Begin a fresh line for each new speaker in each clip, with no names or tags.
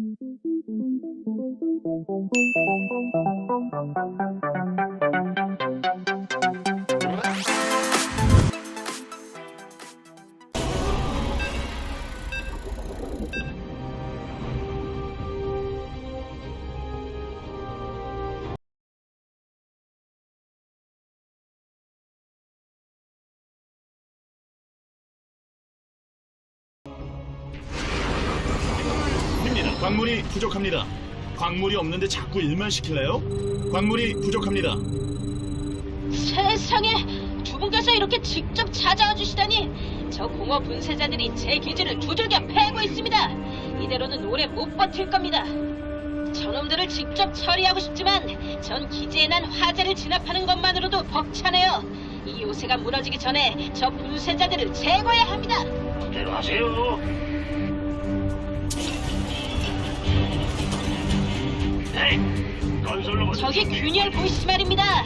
입니 광물이 부족합니다. 광물이 없는데 자꾸 일만 시킬래요? 광물이 부족합니다.
세상에 두 분께서 이렇게 직접 찾아와 주시다니 저 공허 분쇄자들이 제 기지를 두들겨 패고 있습니다. 이대로는 오래 못 버틸 겁니다. 저놈들을 직접 처리하고 싶지만 전 기지에 난 화재를 진압하는 것만으로도 벅차네요. 이 요새가 무너지기 전에 저 분쇄자들을 제거해야 합니다.
대로 하세요. 건설로봇 준비
균열. 보이시 말입니다.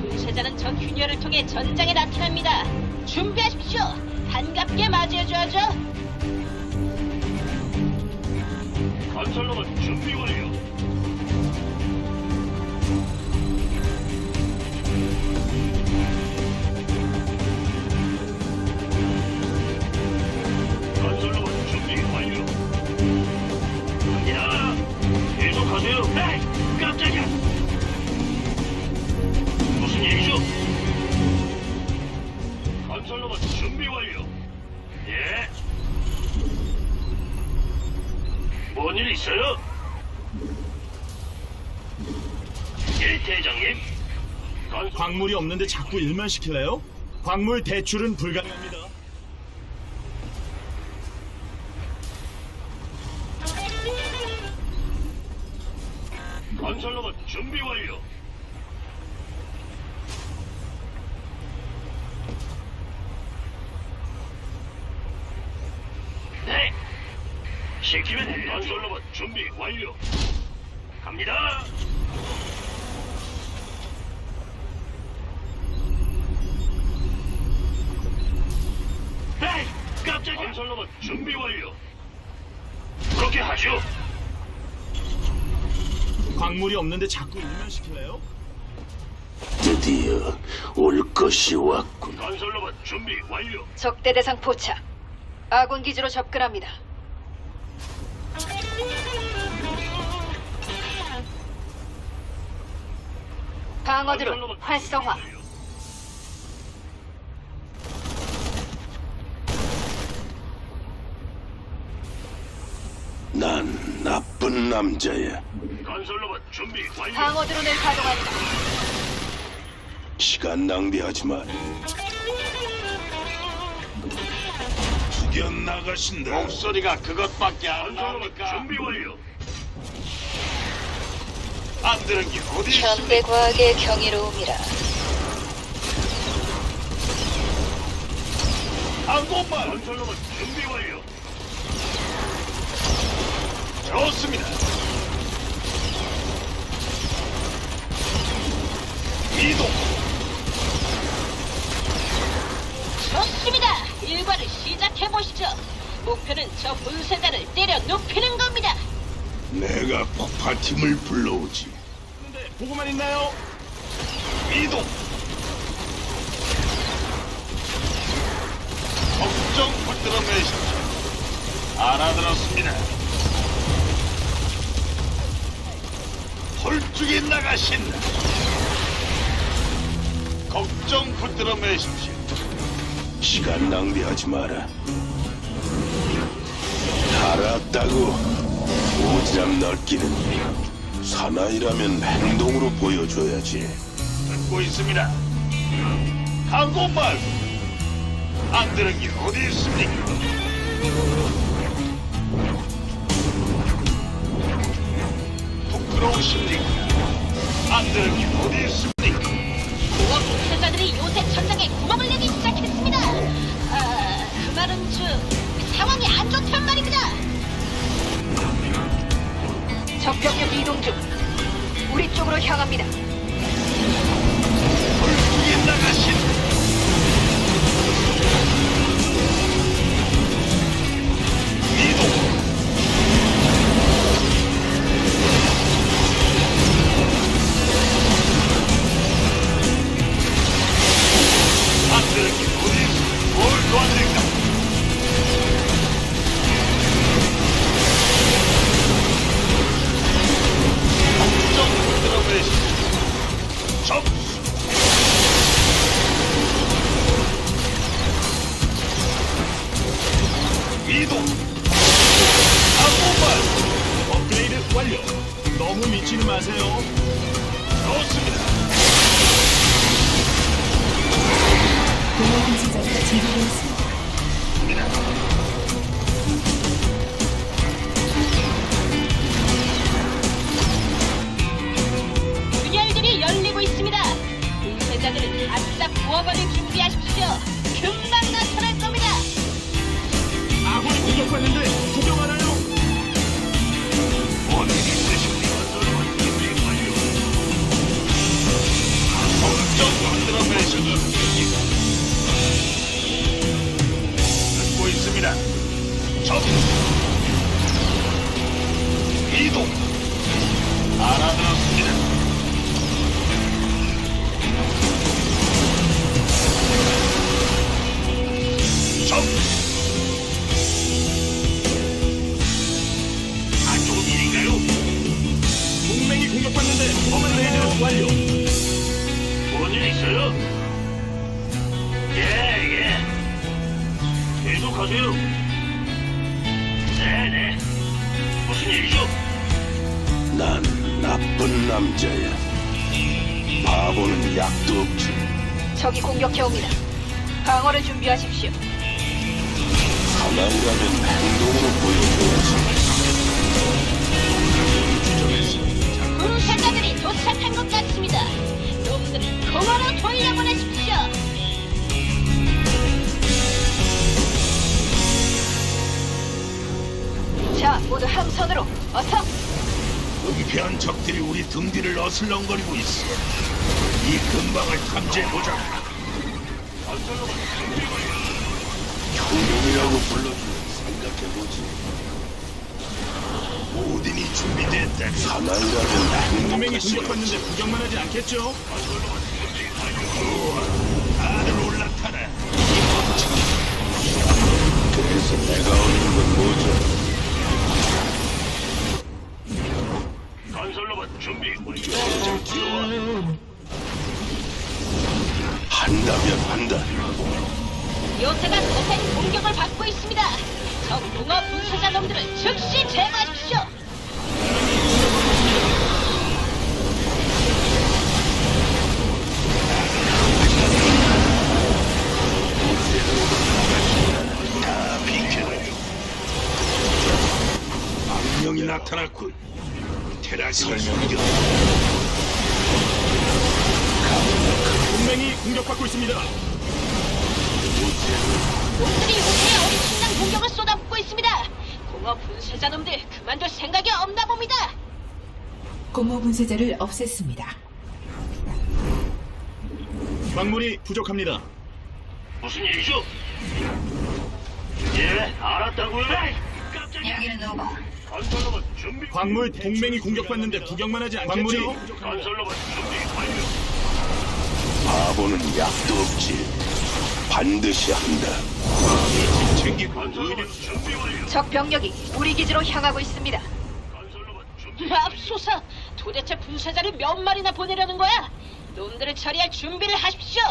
분쇄자는 저 균열을 통해 전장에 나타납니다. 준비하십시오. 반갑게 맞이해줘야죠.
건설로봇 준비 완료.
없는데 자꾸 일만 시킬래요? 광물 대출은 불가능합니다.
건설로봇 준비 완료. 네. 시키면 건설로봇 준비 완료. 갑니다. 건설로봇 준비 완료. 그렇게 하죠.
광물이 없는데 자꾸 일만 시킬래요?
드디어 올 것이 왔군.
건설로봇 준비 완료.
적대 대상 포착. 아군 기지로 접근합니다. 방어드론 활성화.
난 나쁜 남자야.
건설로봇 준비 완료.
방어 드론을 가동한다.
시간 낭비하지 마. 죽여 나가신다.
목소리가 그것밖에 안
건설로봇
나오니까
준비 완료.
안 들은 게 어디 있어?
현대 과학의 경이로움이라.
한국말
건설로봇 준비 완료.
좋습니다. 이동
좋습니다. 일과를 시작해 보시죠. 목표는 저 분쇄자를 때려 눕히는 겁니다.
내가 폭파팀을 불러오지.
근데 보고만 있나요?
이동 걱정 붙들어 매십시오. 알아들었습니다. 홀쭉이 나가신다. 걱정 붙들어 매십시오.
시간 낭비하지 마라. 알았다고. 오지랖 넓기는 사나이라면 행동으로 보여줘야지.
듣고 있습니다. 한국말 안 들은 게 어디 있습니까? 부끄러우십니까? 안 들은 게 어디 있습니까?
공업 분쇄자들이 요새 천장에 구멍을 내기 시작했습니다. 아, 그 말은 즉 상황이 안 좋단 말입니다. 적병력 이동 중. 우리 쪽으로 향합니다.
걱
남자야. 바보는 약도 없지.
적이 공격해옵니다. 방어를 준비하십시오.
사나이라면 행동으로 보여줘야지.
분쇄자들이 도착한 것 같습니다. 놈들을 공허로 돌려보내십시오. 자, 모두 함선으로 어서.
은폐한 적들이 우리 등 뒤를 어슬렁거리고 있어. 이 근방을 탐지해보자.
형님이라고 불러주면 생각해보지.
오딘이 준비됐다.
사나이라면
동맹이 공격받는데. 구경만 하지 않겠죠?
다들 올라타라.
그래서 내가 얻는 건 뭐죠?
건설로봇 준비 완료.
한다면 한다.
요새가 거센 공격을 받고 있습니다. 적 공허 분쇄자 놈들을 즉시 제거하십시오.
다 비켜라. 악령이 나타났군. 테라지를 숨겨.
동맹이 공격받고 있습니다.
놈들이 요새에 엄청난 공격을 쏟아붓고 있습니다. 공허 분쇄자 놈들 그만둘 생각이 없나 봅니다.
공허 분쇄자를 없앴습니다.
광물이 부족합니다.
무슨 일이죠? 예, 알았다고요. 깜짝이야.
여기는
준비.
광물 동맹이 공격받는데 구경만 하지
건설로봇 준비 완료.
바보는 약도 없지. 반드시 한다.
챙기고
건설로봇 준비 완료.
적 병력이 우리 기지로 향하고 있습니다.
건설로봇 준비.
맙소사! 도대체 분쇄자를 몇 마리나 보내려는 거야? 놈들을 처리할 준비를 하십시오.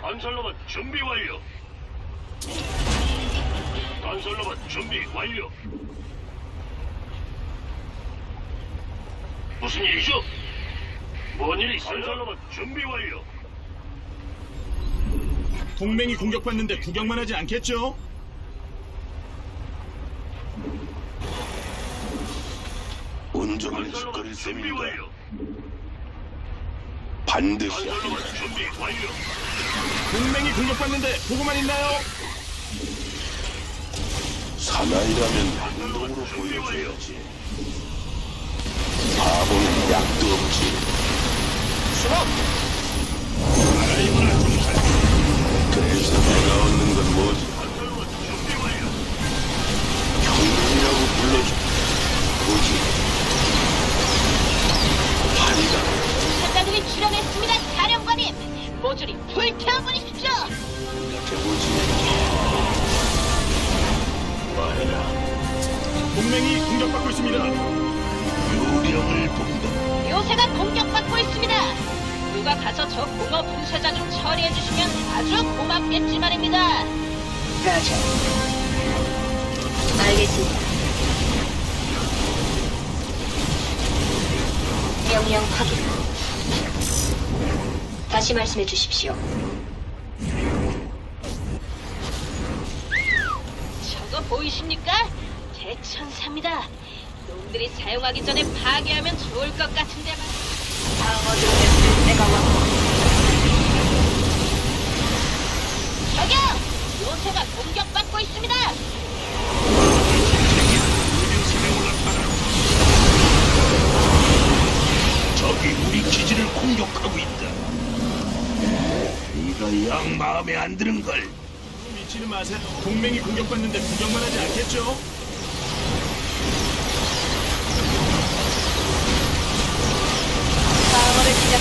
건설로봇 준비 완료. 건설로봇 준비 완료. 무슨 일이죠? 뭔 일이 있어요? 건설로봇 준비 완료.
동맹이 공격받는데 구경만 하지 않겠죠?
온종일
건설로봇
짓거릴
준비. 완료.
반드시 한다.
건설로봇 준비 완료.
동맹이 공격받는데 보고만 있나요?
사나이라면 행동으로 보여줘야지. 바보는 약도 없지. 그래서 내가 얻는 건 뭐지? 형님이라고 불러줘. 뭐지? 한다.
분쇄자들이 출연했습니다, 사령관님. 모조리 불태워버리십시오.
생각해보지.
동맹이 공격받고 있습니다.
요령을 본다.
요새가 공격받고 있습니다. 누가 가서 저 공허 분쇄자 좀 처리해 주시면 아주 고맙겠지 말입니다.
라자. 알겠습니다.
명령 확인. 다시 말씀해 주십시오.
저거 보이십니까? 대천사입니다. 놈들이 사용하기 전에 파괴하면 좋을 것 같은데 말.
방어드로 내가 왔고
저기요! 요새가 공격받고 있습니다.
적이 우리 기지를 공격하고 있다. 이거 영 마음에 안 드는 걸.
미치는 마세요. 동맹이 공격받는데 구경만 하지 않겠죠?
공허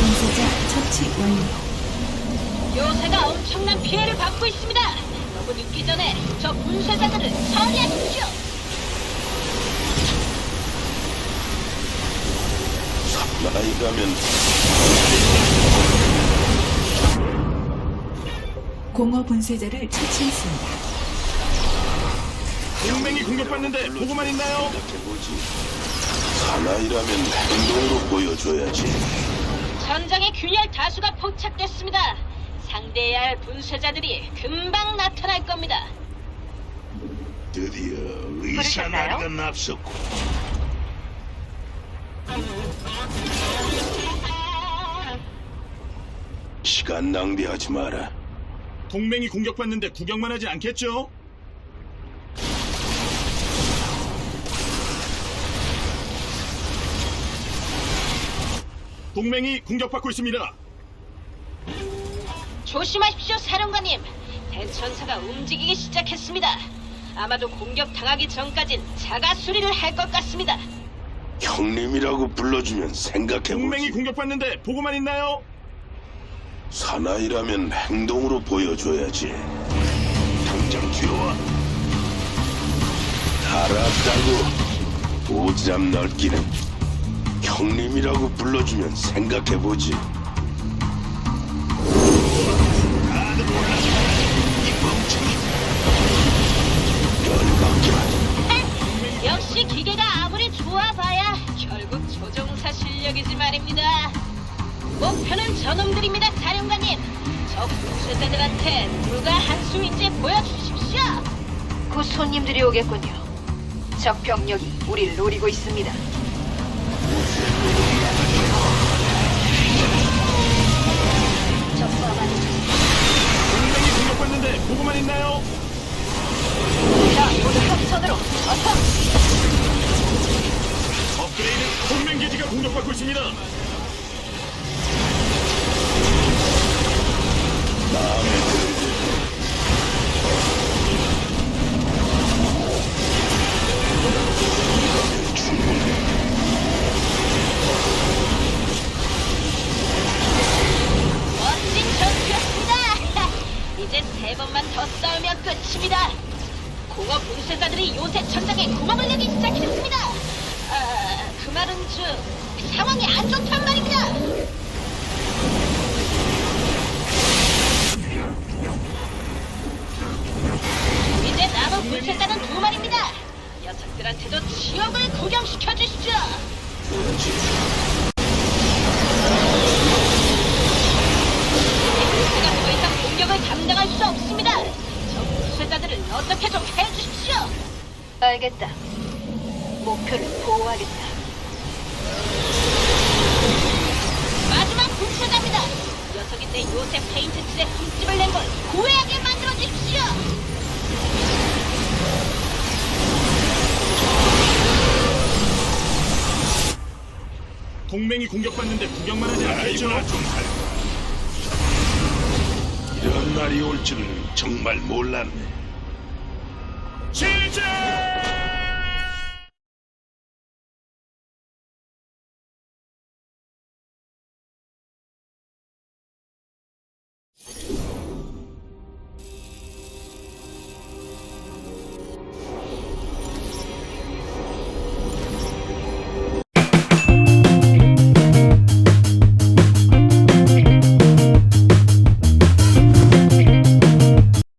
분쇄자 처치 완료.
요새가 엄청난 피해를 받고 있습니다. 너무 늦기 전에 저 분쇄자들을 처리하십시오.
나이가면
공허 분쇄자를 처치했습니다.
동맹이 공격받는데 보고만 있나요?
사나이라면 행동으로 보여줘야지.
전장에 균열 다수가 포착됐습니다. 상대해야 할 분쇄자들이 금방 나타날 겁니다.
드디어 의사 나리가 납셨고
시간 낭비하지 마라.
동맹이 공격받는데 구경만 하지 않겠죠? 동맹이 공격받고 있습니다.
조심하십시오, 사령관님. 대천사가 움직이기 시작했습니다. 아마도 공격 당하기 전까진 자가 수리를 할 것 같습니다.
형님이라고 불러주면
동맹이
생각해보지.
공격받는데 보고만 있나요?
사나이라면 행동으로 보여줘야지.
당장 뛰어와.
알았다고. 오지랖 넓기는 형님이라고 불러주면 생각해보지.
이 멍청이.
열받게 하지.
역시 기계가 아무리 좋아봐야 결국 조종사 실력이지 말입니다. 목표는 저놈들입니다, 사령관님. 저 분쇄자들한테 누가 한수인지 보여주십시오.
곧 손님들이 오겠군요. 적 병력이 우리를 노리고 있습니다.
있나요?
자, 모두 협선으로 어서!
업그레이드 동맹 기지가 공격받고 있습니다.
분쇄자들이 요새 천장에 구멍을 내기 시작했습니다. 아, 그 말은 즉 상황이 안 좋단 말입니다. 이제 남은 분쇄자는 두 마리입니다. 녀석들한테도 지옥을 구경시켜 주시죠. 제가 더 이상 공격을 감당할 수 없습니다. 저 분쇄자들을 어떻게 좀 해주십시오.
알겠다. 목표를 보호하겠다.
마지막 분쇄자입니다. 녀석이 내 요새 페인트 칠에 흠집을 낸걸 후회하게 만들어 주십시오.
동맹이 공격받는데 구경만 하지 않겠죠?
좀 할. 이런 날이 올 줄은 정말 몰랐네.
시작!